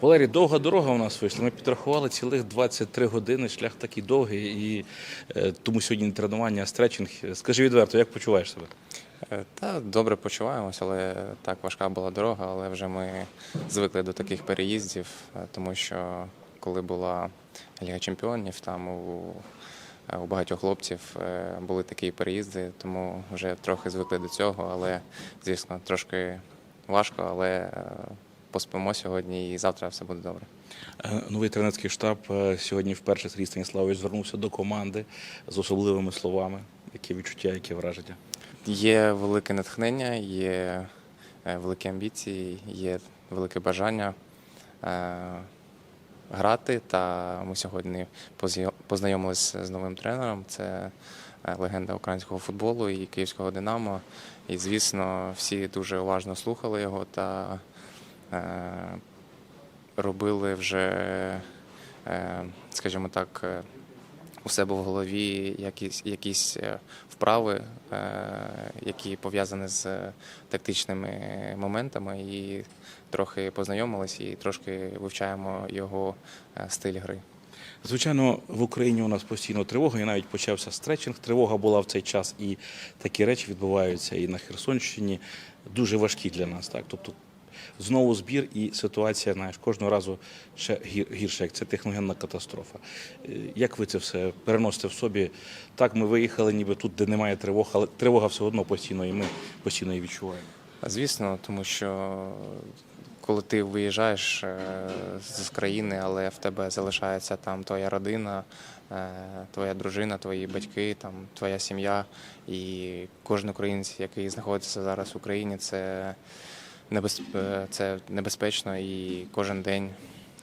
Валерій, довга дорога у нас вийшла. Ми підрахували цілих 23 години. Шлях такий довгий, і е, тому сьогодні не тренування, а стретчинг. Скажи відверто, як почуваєш себе? Е, Та добре почуваємось, але так важка була дорога, але вже ми звикли до таких переїздів, е, тому що коли була Ліга Чемпіонів, там у, е, у багатьох хлопців е, були такі переїзди, тому вже трохи звикли до цього, але звісно, трошки важко, але е, поспимо сьогодні і завтра все буде добре. Е, Новий тренерський штаб е, сьогодні вперше Сергій Станіславович звернувся до команди з особливими словами. Які відчуття, які враження? Є велике натхнення, є е, великі амбіції, є велике бажання грати. Та ми сьогодні познайомилися з новим тренером. Це легенда українського футболу і київського Динамо. І, звісно, всі дуже уважно слухали його та робили вже, е, скажімо так, е, у себе в голові якісь, якісь е, вправи, е, які пов'язані з тактичними моментами, і трохи познайомились, і трошки вивчаємо його е, стиль гри. Звичайно, в Україні у нас постійно тривога, і навіть почався стретчинг. Тривога була в цей час, і такі речі відбуваються і на Херсонщині. Дуже важкі для нас. Так, тобто знову збір, і ситуація, знаєш, кожного разу ще гір- гірше, як це техногенна катастрофа. Е, Як ви це все переносите в собі? Так, ми виїхали, ніби тут, де немає тривог, але тривога все одно постійно, і ми постійно її відчуваємо. Звісно, тому що коли ти виїжджаєш е, з країни, але в тебе залишається там твоя родина, е, твоя дружина, твої батьки, там твоя сім'я, і кожен українець, який знаходиться зараз в Україні, це це небезпечно і кожен день.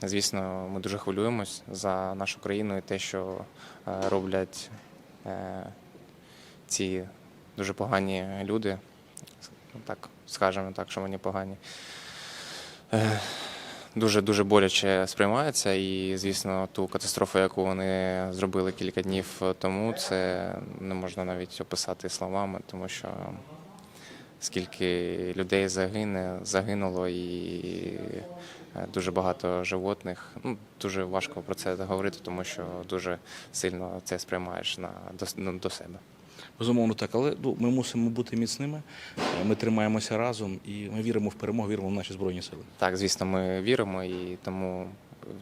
Звісно, ми дуже хвилюємось за нашу країну і те, що е, роблять е, ці дуже погані люди. Ну, так скажемо так, що вони погані. Е, Дуже дуже боляче сприймається, і звісно, ту катастрофу, яку вони зробили кілька днів тому, це не можна навіть описати словами, тому що скільки людей загине, загинуло, і е, дуже багато животних. Ну дуже важко про це говорити, тому що дуже сильно це сприймаєш на до, ну, до себе. Безумовно, так, але ну, ми мусимо бути міцними. Е, Ми тримаємося разом і ми віримо в перемогу, віримо в наші збройні сили. Так, звісно, ми віримо і тому,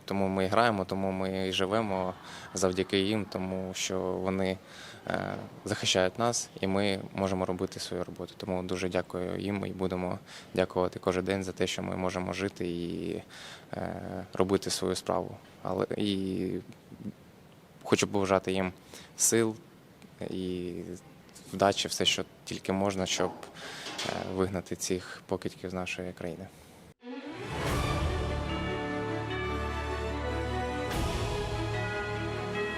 тому ми і граємо, тому ми і живемо завдяки їм, тому що вони е, захищають нас і ми можемо робити свою роботу. Тому дуже дякую їм і будемо дякувати кожен день за те, що ми можемо жити і е, робити свою справу. Але і хочу побажати їм сил і вдачі, все, що тільки можна, щоб е, вигнати цих покидьків з нашої країни.